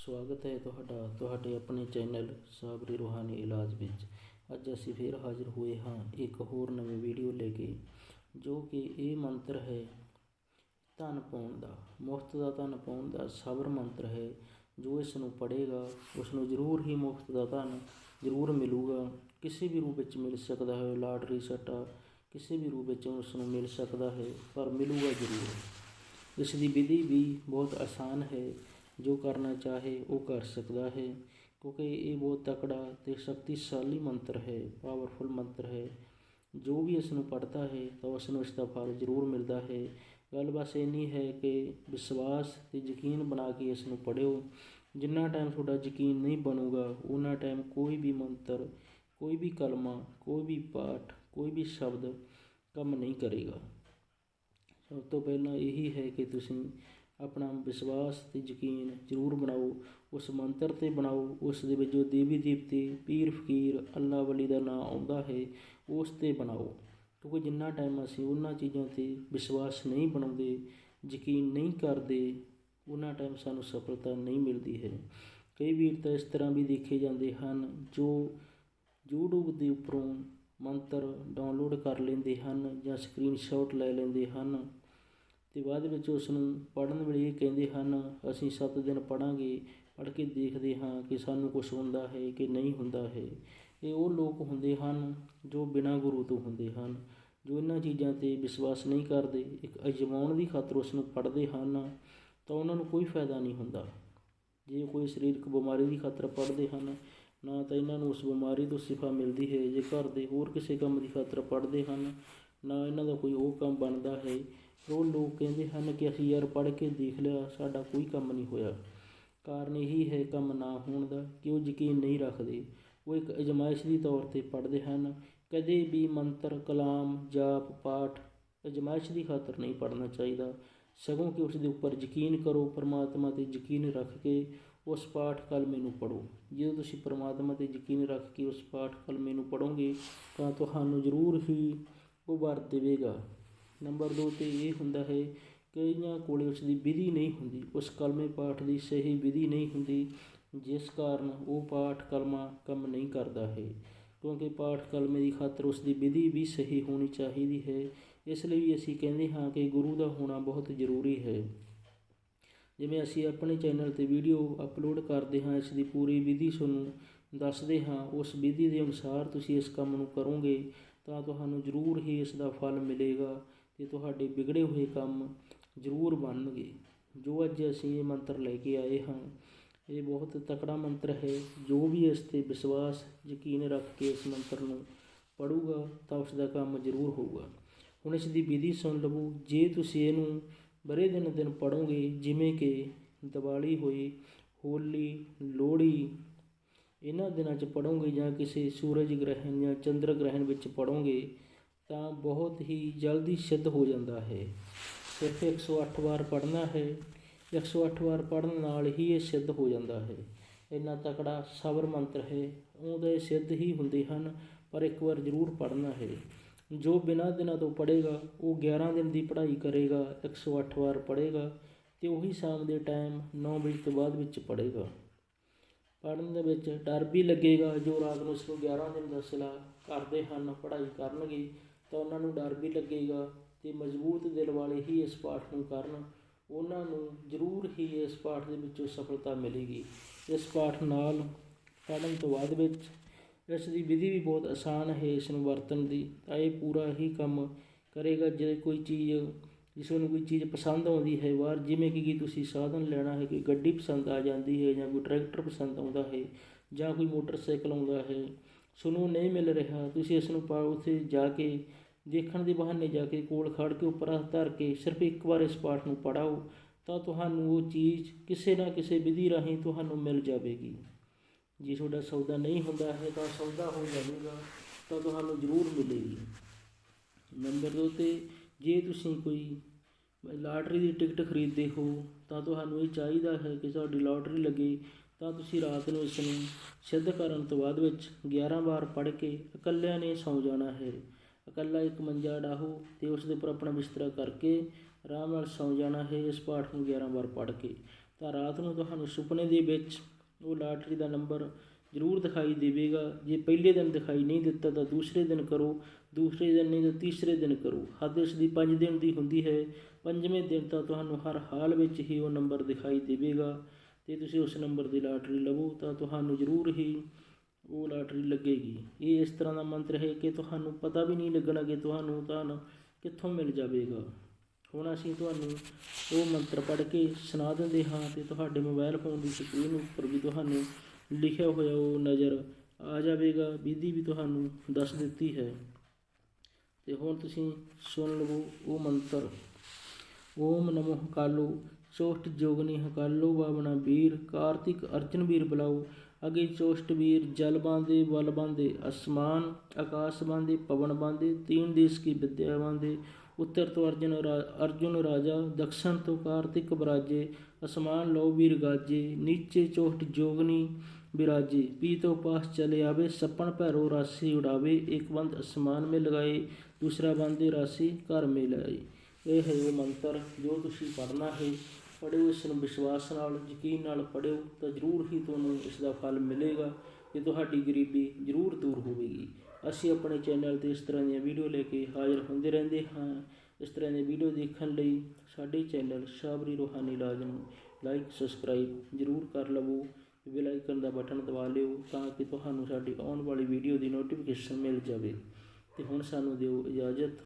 ਸਵਾਗਤ ਹੈ ਤੁਹਾਡਾ, ਤੁਹਾਡੇ ਆਪਣੇ ਚੈਨਲ ਸਾਬਰੀ ਰੂਹਾਨੀ ਇਲਾਜ ਵਿੱਚ। ਅੱਜ ਅਸੀਂ ਫੇਰ ਹਾਜ਼ਰ ਹੋਏ ਹਾਂ ਇੱਕ ਹੋਰ ਨਵੀਂ ਵੀਡੀਓ ਲੈ ਕੇ, ਜੋ ਕਿ ਇਹ ਮੰਤਰ ਹੈ, ਧਨ ਪਾਉਣ ਦਾ। ਮੁਫਤ ਦਾ ਧਨ ਪਾਉਣ ਦਾ ਸਬਰ ਮੰਤਰ ਹੈ, ਜੋ ਇਸ ਨੂੰ ਪੜ੍ਹੇਗਾ ਉਸ ਨੂੰ ਜ਼ਰੂਰ ਹੀ ਮੁਫਤ ਦਾ ਧਨ ਜ਼ਰੂਰ ਮਿਲੂਗਾ। ਕਿਸੇ ਵੀ ਰੂਪ ਵਿੱਚ ਮਿਲ ਸਕਦਾ ਹੈ, ਲਾਟਰੀ, ਸੱਟਾ, ਕਿਸੇ ਵੀ ਰੂਪ ਵਿੱਚ ਉਸ ਨੂੰ ਮਿਲ ਸਕਦਾ ਹੈ, ਪਰ ਮਿਲੂਗਾ ਜ਼ਰੂਰ। ਇਸ ਦੀ ਵਿਧੀ ਵੀ ਬਹੁਤ ਆਸਾਨ ਹੈ। ਜੋ ਕਰਨਾ ਚਾਹੇ ਉਹ ਕਰ ਸਕਦਾ ਹੈ, ਕਿਉਂਕਿ ਇਹ ਬਹੁਤ ਤਕੜਾ ਅਤੇ ਸ਼ਕਤੀਸ਼ਾਲੀ ਮੰਤਰ ਹੈ ਪਾਵਰਫੁਲ ਮੰਤਰ ਹੈ। ਜੋ ਵੀ ਇਸ ਨੂੰ ਪੜ੍ਹਦਾ ਹੈ, ਤਾਂ ਉਸ ਨੂੰ ਇਸ ਦਾ ਫਲ ਜ਼ਰੂਰ ਮਿਲਦਾ ਹੈ। ਗੱਲ ਬਸ ਇੰਨੀ ਹੈ ਕਿ ਵਿਸ਼ਵਾਸ ਅਤੇ ਯਕੀਨ ਬਣਾ ਕੇ ਇਸ ਨੂੰ ਪੜ੍ਹਿਓ। ਜਿੰਨਾ ਟਾਈਮ ਤੁਹਾਡਾ ਯਕੀਨ ਨਹੀਂ ਬਣੂਗਾ ਉਹਨਾਂ ਟਾਈਮ ਕੋਈ ਵੀ ਮੰਤਰ, ਕੋਈ ਵੀ ਕਲਮਾ, ਕੋਈ ਵੀ ਪਾਠ, ਕੋਈ ਵੀ ਸ਼ਬਦ ਕੰਮ ਨਹੀਂ ਕਰੇਗਾ। ਸਭ ਤੋਂ ਪਹਿਲਾਂ ਇਹੀ ਹੈ ਕਿ ਤੁਸੀਂ ਆਪਣਾ ਵਿਸ਼ਵਾਸ ਅਤੇ ਯਕੀਨ ਜ਼ਰੂਰ ਬਣਾਓ, ਉਸ ਮੰਤਰ ਤੇ ਬਣਾਓ, ਉਸ ਦੇ ਵਿੱਚ ਜੋ ਦੇਵੀ ਦੇਵਤੇ, ਪੀਰ ਫਕੀਰ ਅੱਲਾ ਵਲੀ ਦਾ ਨਾਂ ਆਉਂਦਾ ਹੈ, ਉਸ ਤੇ ਬਣਾਓ। ਕਿਉਂਕਿ ਜਿੰਨਾ ਟਾਈਮ ਅਸੀਂ ਉਹਨਾਂ ਚੀਜ਼ਾਂ ਤੇ ਵਿਸ਼ਵਾਸ ਨਹੀਂ ਬਣਾਉਂਦੇ, ਯਕੀਨ ਨਹੀਂ ਕਰਦੇ, ਉਹਨਾਂ ਟਾਈਮ ਸਾਨੂੰ ਸਫਲਤਾ ਨਹੀਂ ਮਿਲਦੀ ਹੈ। ਕਈ ਵੀਰ ਤਾਂ ਇਸ ਤਰ੍ਹਾਂ ਵੀ ਦੇਖੇ ਜਾਂਦੇ ਹਨ, ਜੋ YouTube ਦੇ ਉੱਪਰੋਂ ਮੰਤਰ ਡਾਊਨਲੋਡ ਕਰ ਲੈਂਦੇ ਹਨ ਜਾਂ ਸਕਰੀਨਸ਼ਾਟ ਲੈ ਲੈਂਦੇ ਹਨ। ਅਤੇ ਬਾਅਦ ਵਿੱਚ ਉਸ ਨੂੰ ਪੜ੍ਹਨ ਵੇਲੇ ਇਹ ਕਹਿੰਦੇ ਹਨ, ਅਸੀਂ ਸੱਤ ਦਿਨ ਪੜ੍ਹਾਂਗੇ, ਪੜ੍ਹ ਕੇ ਦੇਖਦੇ ਹਾਂ ਕਿ ਸਾਨੂੰ ਕੁਛ ਹੁੰਦਾ ਹੈ ਕਿ ਨਹੀਂ ਹੁੰਦਾ ਹੈ। ਇਹ ਉਹ ਲੋਕ ਹੁੰਦੇ ਹਨ ਜੋ ਬਿਨਾਂ ਗੁਰੂ ਤੋਂ ਹੁੰਦੇ ਹਨ, ਜੋ ਇਹਨਾਂ ਚੀਜ਼ਾਂ ਤੇ ਵਿਸ਼ਵਾਸ ਨਹੀਂ ਕਰਦੇ। ਇੱਕ ਅਜਮਾਉਣ ਦੀ ਖਾਤਰ ਉਸ ਨੂੰ ਪੜ੍ਹਦੇ ਹਨ ਤਾਂ ਉਹਨਾਂ ਨੂੰ ਕੋਈ ਫਾਇਦਾ ਨਹੀਂ ਹੁੰਦਾ। ਜੇ ਕੋਈ ਸਰੀਰਕ ਬਿਮਾਰੀ ਦੀ ਖਾਤਰ ਪੜ੍ਹਦੇ ਹਨ, ਨਾ ਤਾਂ ਇਹਨਾਂ ਨੂੰ ਉਸ ਬਿਮਾਰੀ ਤੋਂ ਸ਼ਿਫਾ ਮਿਲਦੀ ਹੈ। ਜੇ ਘਰ ਦੇ ਹੋਰ ਕਿਸੇ ਕੰਮ ਦੀ ਖਾਤਰ ਪੜ੍ਹਦੇ ਹਨ, ਨਾ ਇਹਨਾਂ ਦਾ ਕੋਈ ਉਹ ਕੰਮ ਬਣਦਾ ਹੈ ਉਹ ਲੋਕ ਕਹਿੰਦੇ ਹਨ ਕਿ ਅਸੀਂ ਯਾਰ ਪੜ੍ਹ ਕੇ ਦੇਖ ਲਿਆ, ਸਾਡਾ ਕੋਈ ਕੰਮ ਨਹੀਂ ਹੋਇਆ। ਕਾਰਨ ਇਹੀ ਹੈ ਕੰਮ ਨਾ ਹੋਣ ਦਾ ਕਿ ਉਹ ਯਕੀਨ ਨਹੀਂ ਰੱਖਦੇ। ਉਹ ਇੱਕ ਅਜਮਾਇਸ਼ ਦੀ ਤੌਰ ਤੇ ਪੜ੍ਹਦੇ ਹਨ। ਕਦੇ ਵੀ ਮੰਤਰ, ਕਲਾਮ, ਜਾਪ, ਪਾਠ ਅਜਮਾਇਸ਼ ਦੀ ਖਾਤਰ ਨਹੀਂ ਪੜ੍ਹਨਾ ਚਾਹੀਦਾ। ਸਗੋਂ ਕਿ ਉਸ ਦੇ ਉੱਪਰ ਯਕੀਨ ਕਰੋ, ਪਰਮਾਤਮਾ ਤੇ ਯਕੀਨ ਰੱਖ ਕੇ ਉਸ ਪਾਠ ਕਲਮੇ ਨੂੰ ਪੜੋ ਜਦੋਂ ਤੁਸੀਂ ਪਰਮਾਤਮਾ ਤੇ ਯਕੀਨ ਰੱਖ ਕੇ ਉਸ ਪਾਠ ਕਲਮੇ ਨੂੰ ਪੜੋਗੇ ਤਾਂ ਤੁਹਾਨੂੰ ਜ਼ਰੂਰ ਹੀ ਉਹ ਵਰ ਦੇਵੇਗਾ। ਨੰਬਰ 2 ਤੇ ਇਹ ਹੁੰਦਾ ਹੈ, ਕਈਆਂ ਕੋਲ ਉਸ ਦੀ ਵਿਧੀ ਨਹੀਂ ਹੁੰਦੀ। ਉਸ ਕਲਮੇ ਪਾਠ ਦੀ ਸਹੀ ਵਿਧੀ ਨਹੀਂ ਹੁੰਦੀ, ਜਿਸ ਕਾਰਨ ਉਹ ਪਾਠ ਕਲਮਾ ਕੰਮ ਨਹੀਂ ਕਰਦਾ ਹੈ। ਕਿਉਂਕਿ ਪਾਠ ਕਲਮੇ ਦੀ ਖਾਤਰ ਉਸ ਦੀ ਵਿਧੀ ਵੀ ਸਹੀ ਹੋਣੀ ਚਾਹੀਦੀ ਹੈ। ਇਸ ਲਈ ਅਸੀਂ ਕਹਿੰਦੇ ਹਾਂ ਕਿ ਗੁਰੂ ਦਾ ਹੋਣਾ ਬਹੁਤ ਜ਼ਰੂਰੀ ਹੈ। ਜਿਵੇਂ ਅਸੀਂ ਆਪਣੇ ਚੈਨਲ ਤੇ ਵੀਡੀਓ ਅਪਲੋਡ ਕਰਦੇ ਹਾਂ, ਇਸ ਦੀ ਪੂਰੀ ਵਿਧੀ ਤੁਹਾਨੂੰ ਦੱਸਦੇ ਹਾਂ। ਉਸ ਵਿਧੀ ਦੇ ਅਨੁਸਾਰ ਤੁਸੀਂ ਇਸ ਕੰਮ ਨੂੰ ਕਰੋਗੇ, ਤਾਂ ਤੁਹਾਨੂੰ ਜ਼ਰੂਰ ਹੀ ਇਸ ਦਾ ਫਲ ਮਿਲੇਗਾ। ਤੇ ਤੁਹਾਡੇ ਵਿਗੜੇ ਹੋਏ ਕੰਮ ਜ਼ਰੂਰ ਬਣਨਗੇ। ਜੋ ਅੱਜ ਅਸੀਂ ਇਹ ਮੰਤਰ ਲੈ ਕੇ ਆਏ ਹਾਂ, ਇਹ ਬਹੁਤ ਤਕੜਾ ਮੰਤਰ ਹੈ। ਜੋ ਵੀ ਇਸ ਤੇ ਵਿਸ਼ਵਾਸ, ਯਕੀਨ ਰੱਖ ਕੇ ਇਸ ਮੰਤਰ ਨੂੰ ਪੜੂਗਾ ਤਾਂ ਉਸ ਦਾ ਕੰਮ ਜ਼ਰੂਰ ਹੋਊਗਾ। ਹੁਣ ਇਸ ਦੀ ਵਿਧੀ ਸੁਣ ਲਵੋ। ਜੇ ਤੁਸੀਂ ਇਹਨੂੰ ਬਰੇ ਦਿਨ ਦਿਨ ਪੜੋਗੇ ਜਿਵੇਂ ਕਿ ਦੀਵਾਲੀ ਹੋਈ, ਹੋਲੀ, ਲੋਹੜੀ, ਇਹਨਾਂ ਦਿਨਾਂ 'ਚ ਪੜੋਗੇ ਜਾਂ ਕਿਸੇ ਸੂਰਜ ਗ੍ਰਹਿਣ ਜਾਂ ਚੰਦਰ ਗ੍ਰਹਿਣ ਵਿੱਚ ਪੜੋਗੇ ਤਾਂ ਬਹੁਤ ਹੀ ਜਲਦੀ ਸਿੱਧ ਹੋ ਜਾਂਦਾ ਹੈ। ਸਿਰਫ 108 ਵਾਰ ਪੜ੍ਹਨਾ ਹੈ। 108 ਵਾਰ ਪੜ੍ਹਨ ਨਾਲ ਹੀ ਇਹ ਸਿੱਧ ਹੋ ਜਾਂਦਾ ਹੈ। ਇੰਨਾ ਤਕੜਾ ਸਬਰ ਮੰਤਰ ਹੈ, ਉਹਦੇ ਸਿੱਧ ਹੀ ਹੁੰਦੇ ਹਨ, ਪਰ ਇੱਕ ਵਾਰ ਜ਼ਰੂਰ ਪੜ੍ਹਨਾ ਹੈ। ਜੋ ਬਿਨਾਂ ਦਿਨਾਂ ਤੋਂ ਪੜ੍ਹੇਗਾ, ਉਹ 11 ਦਿਨ ਦੀ ਪੜ੍ਹਾਈ ਕਰੇਗਾ 108 ਵਾਰ ਪੜ੍ਹੇਗਾ ਤੇ ਉਹੀ ਸ਼ਾਮ ਦੇ ਟਾਈਮ 9 ਵਜੇ ਤੋਂ ਬਾਅਦ ਵਿੱਚ ਪੜ੍ਹੇਗਾ। ਪੜ੍ਹਨ ਦੇ ਵਿੱਚ ਡਰ ਵੀ ਲੱਗੇਗਾ, ਜੋ ਰਾਤ ਨੂੰ ਇਸ ਨੂੰ 11 ਦਿਨ ਦਾ ਸਿਲਾ ਕਰਦੇ ਹਨ, ਪੜ੍ਹਾਈ ਕਰਨਗੇ ਤਾਂ ਉਹਨਾਂ ਨੂੰ ਡਰ ਵੀ ਲੱਗੇਗਾ ਅਤੇ ਮਜ਼ਬੂਤ ਦਿਲ ਵਾਲੇ ਹੀ ਇਸ ਪਾਠ ਨੂੰ ਕਰਨ। ਉਹਨਾਂ ਨੂੰ ਜ਼ਰੂਰ ਹੀ ਇਸ ਪਾਠ ਦੇ ਵਿੱਚੋਂ ਸਫਲਤਾ ਮਿਲੇਗੀ। ਇਸ ਪਾਠ ਨਾਲ ਪੜ੍ਹਨ ਤੋਂ ਬਾਅਦ ਵਿੱਚ ਇਸ ਦੀ ਵਿਧੀ ਵੀ ਬਹੁਤ ਆਸਾਨ ਹੈ ਇਸ ਨੂੰ ਵਰਤਣ ਦੀ। ਤਾਂ ਇਹ ਪੂਰਾ ਹੀ ਕੰਮ ਕਰੇਗਾ। ਜੇ ਕੋਈ ਚੀਜ਼, ਜਿਸ ਨੂੰ ਕੋਈ ਚੀਜ਼ ਪਸੰਦ ਆਉਂਦੀ ਹੈ, ਬਾਹਰ ਜਿਵੇਂ ਕਿ ਤੁਸੀਂ ਸਾਧਨ ਲੈਣਾ ਹੈ ਕਿ ਗੱਡੀ ਪਸੰਦ ਆ ਜਾਂਦੀ ਹੈ ਜਾਂ ਕੋਈ ਟਰੈਕਟਰ ਪਸੰਦ ਆਉਂਦਾ ਹੈ ਜਾਂ ਕੋਈ ਮੋਟਰਸਾਈਕਲ ਆਉਂਦਾ ਹੈ ਤੁਹਾਨੂੰ ਨਹੀਂ ਮਿਲ ਰਿਹਾ। ਤੁਸੀਂ ਇਸ ਨੂੰ ਪਾ ਉੱਥੇ ਜਾ ਕੇ ਦੇਖਣ ਦੇ ਬਹਾਨੇ ਜਾ ਕੇ ਕੋਲ ਖੜ ਕੇ ਉੱਪਰ ਹੱਥ ਧਰ ਕੇ ਸਿਰਫ ਇੱਕ ਵਾਰ ਇਸ ਪਾਠ ਨੂੰ ਪੜਾਓ ਤਾਂ ਤੁਹਾਨੂੰ ਉਹ ਚੀਜ਼ ਕਿਸੇ ਨਾ ਕਿਸੇ ਵਿਧੀ ਰਾਹੀਂ ਤੁਹਾਨੂੰ ਮਿਲ ਜਾਵੇਗੀ। ਜੇ ਤੁਹਾਡਾ ਸੌਦਾ ਨਹੀਂ ਹੁੰਦਾ ਹੈ, ਤਾਂ ਸੌਦਾ ਹੋ ਜਾਵੇਗਾ, ਤਾਂ ਤੁਹਾਨੂੰ ਜ਼ਰੂਰ ਮਿਲੇਗੀ। ਨੰਬਰ 2 ਤੇ, ਜੇ ਤੁਸੀਂ ਕੋਈ ਲਾਟਰੀ ਦੀ ਟਿਕਟ ਖਰੀਦਦੇ ਹੋ, ਤਾਂ ਤੁਹਾਨੂੰ ਇਹ ਚਾਹੀਦਾ ਹੈ ਕਿ ਤੁਹਾਡੀ ਲਾਟਰੀ ਲੱਗੇ, ਤਾਂ ਤੁਸੀਂ ਰਾਤ ਨੂੰ ਇਸ ਨੂੰ ਸਿੱਧ ਕਰਨ ਤੋਂ ਬਾਅਦ ਵਿੱਚ 11 ਵਾਰ ਪੜ੍ਹ ਕੇ ਇਕੱਲਿਆਂ ਨੇ ਸੌਂ ਜਾਣਾ ਹੈ। ਇਕੱਲਾ ਇੱਕ ਮੰਜਾ ਡਾਹੋ ਅਤੇ ਉਸ ਦੇ ਉੱਪਰ ਆਪਣਾ ਬਿਸਤਰਾ ਕਰਕੇ ਆਰਾਮ ਨਾਲ ਸੌਂ ਜਾਣਾ ਹੈ ਇਸ ਪਾਠ ਨੂੰ 11 ਵਾਰ ਪੜ੍ਹ ਕੇ। ਤਾਂ ਰਾਤ ਨੂੰ ਤੁਹਾਨੂੰ ਸੁਪਨੇ ਦੇ ਵਿੱਚ ਉਹ ਲਾਟਰੀ ਦਾ ਨੰਬਰ ਜ਼ਰੂਰ ਦਿਖਾਈ ਦੇਵੇਗਾ। ਜੇ ਪਹਿਲੇ ਦਿਨ ਦਿਖਾਈ ਨਹੀਂ ਦਿੱਤਾ ਤਾਂ ਦੂਸਰੇ ਦਿਨ ਕਰੋ, ਦੂਸਰੇ ਦਿਨ ਨਹੀਂ ਤਾਂ ਤੀਸਰੇ ਦਿਨ ਕਰੋ। ਹੱਦ ਇਸ ਦੀ 5 ਦਿਨ ਦੀ ਹੁੰਦੀ ਹੈ। ਪੰਜਵੇਂ ਦਿਨ ਤਾਂ ਤੁਹਾਨੂੰ ਹਰ ਹਾਲ ਵਿੱਚ ਹੀ ਉਹ ਨੰਬਰ ਦਿਖਾਈ ਦੇਵੇਗਾ। ਤੇ ਤੁਸੀਂ ਉਸ ਨੰਬਰ ਦੀ ਲਾਟਰੀ ਲਵੋ ਤਾਂ ਤੁਹਾਨੂੰ ਜ਼ਰੂਰ ਹੀ ਉਹ ਲਾਟਰੀ ਲੱਗੇਗੀ। ਇਹ ਇਸ ਤਰ੍ਹਾਂ ਦਾ ਮੰਤਰ ਹੈ ਕਿ ਤੁਹਾਨੂੰ ਪਤਾ ਵੀ ਨਹੀਂ ਲੱਗਣਾ ਕਿ ਤੁਹਾਨੂੰ ਧਨ ਕਿੱਥੋਂ ਮਿਲ ਜਾਵੇਗਾ। ਹੁਣ ਅਸੀਂ ਤੁਹਾਨੂੰ ਉਹ ਮੰਤਰ ਪੜ੍ਹ ਕੇ ਸੁਣਾ ਦਿੰਦੇ ਹਾਂ ਤੇ ਤੁਹਾਡੇ ਮੋਬਾਈਲ ਫੋਨ ਦੀ ਸਕਰੀਨ ਉੱਪਰ ਵੀ ਤੁਹਾਨੂੰ ਲਿਖਿਆ ਹੋਇਆ ਉਹ ਨਜ਼ਰ ਆ ਜਾਵੇਗਾ ਵਿਧੀ ਵੀ ਤੁਹਾਨੂੰ ਦੱਸ ਦਿੱਤੀ ਹੈ। ਤੇ ਹੁਣ ਤੁਸੀਂ ਸੁਣ ਲਵੋ ਉਹ ਮੰਤਰ। ਓਮ ਨਮੋ ਹਕਾਲੋ ਚੋਟ ਜੋਗਨੀ ਹਕਾਲੋ ਬਾਵਣਾ ਵੀਰ, ਕਾਰਤਿਕ ਅਰਜਨ ਵੀਰ ਬੁਲਾਓ। ਅਗੇ ਚੋਸ਼ਟ ਵੀਰ ਜਲ ਬਾਂਦੇ ਬਲ ਬਾਂਦੇ ਅਸਮਾਨ ਆਕਾਸ਼ ਬਾਂਦੇ ਪਵਨ ਬਾਂਦੇ ਤੀਨ ਦੇਸ ਕੀ ਵਿਦਿਆ ਬਾਂਦੇ ਉੱਤਰ ਤੋਂ ਅਰਜਨ ਰਾ- ਅਰਜੁਨ ਰਾਜਾ ਦਕਸ਼ਨ ਤੋਂ ਕਾਰਤਿਕ ਬਰਾਜੇ, ਅਸਮਾਨ ਲੋ ਵੀਰ ਗਾਜੇ, ਨੀਚੇ ਚੋਸ਼ਟ ਜੋਗਨੀ ਬਿਰਾਜੇ, ਪੀ ਤੋਂ ਪਾਸ ਚਲੇ ਆਵੇ, ਸੱਪਣ ਭੈਰੋ ਰਾਸੀ ਉਡਾਵੇ ਇੱਕ ਬੰਦ ਅਸਮਾਨ ਮੇ ਲਗਾਏ, ਦੂਸਰਾ ਬੰਦ ਰਾਸੀ ਘਰ ਮੇ ਲਾਏ ਇਹ ਹੈ ਉਹ ਮੰਤਰ ਜੋ ਤੁਸੀਂ ਪੜ੍ਹਨਾ ਹੈ। ਪੜ੍ਹਿਓ ਇਸ ਨੂੰ ਵਿਸ਼ਵਾਸ ਨਾਲ, ਯਕੀਨ ਨਾਲ ਪੜ੍ਹਿਓ ਤਾਂ ਜ਼ਰੂਰ ਹੀ ਤੁਹਾਨੂੰ ਇਸ ਦਾ ਫਲ ਮਿਲੇਗਾ। ਤੇ ਤੁਹਾਡੀ ਗਰੀਬੀ ਜ਼ਰੂਰ ਦੂਰ ਹੋਵੇਗੀ। ਅਸੀਂ ਆਪਣੇ ਚੈਨਲ ਤੇ ਇਸ ਤਰ੍ਹਾਂ ਦੀਆਂ ਵੀਡੀਓ ਲੈ ਕੇ ਹਾਜ਼ਰ ਹੁੰਦੇ ਰਹਿੰਦੇ ਹਾਂ। ਇਸ ਤਰ੍ਹਾਂ ਦੀਆਂ ਵੀਡੀਓ ਦੇਖਣ ਲਈ ਸਾਡੇ ਚੈਨਲ ਸਾਬਰੀ ਰੋਹਾਨੀ ਇਲਾਜ ਨੂੰ ਲਾਈਕ, ਸਬਸਕ੍ਰਾਈਬ ਜ਼ਰੂਰ ਕਰ ਲਵੋ। ਬੈਲ ਆਈਕਨ ਦਾ ਬਟਨ ਦਬਾ ਲਿਓ ਤਾਂ ਕਿ ਤੁਹਾਨੂੰ ਸਾਡੀ ਆਉਣ ਵਾਲੀ ਵੀਡੀਓ ਦੀ ਨੋਟੀਫਿਕੇਸ਼ਨ ਮਿਲ ਜਾਵੇ। ਤੇ ਹੁਣ ਸਾਨੂੰ ਦਿਓ ਇਜਾਜ਼ਤ।